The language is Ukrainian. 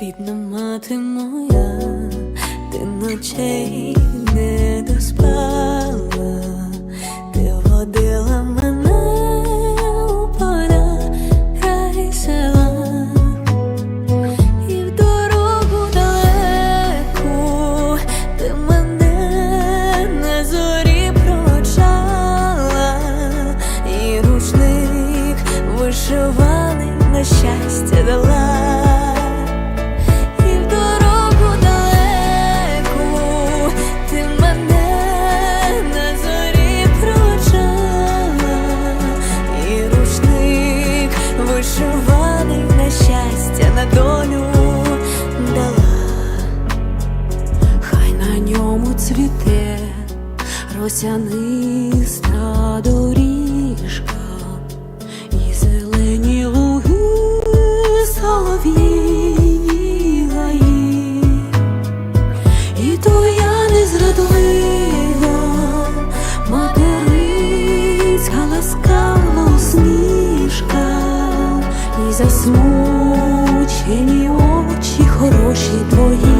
Рідна мати моя, ти ночей не доспала, ти водила мене у поля край села, і в дорогу далеку ти мене на зорі проводжала, і рушник вишиваний на щастя дала. цвіте росяниста доріжка і зелені луги солов'їні гаї, і то я не зрадлива, материнська ласкава усмішка і засмучені очі хороші твої.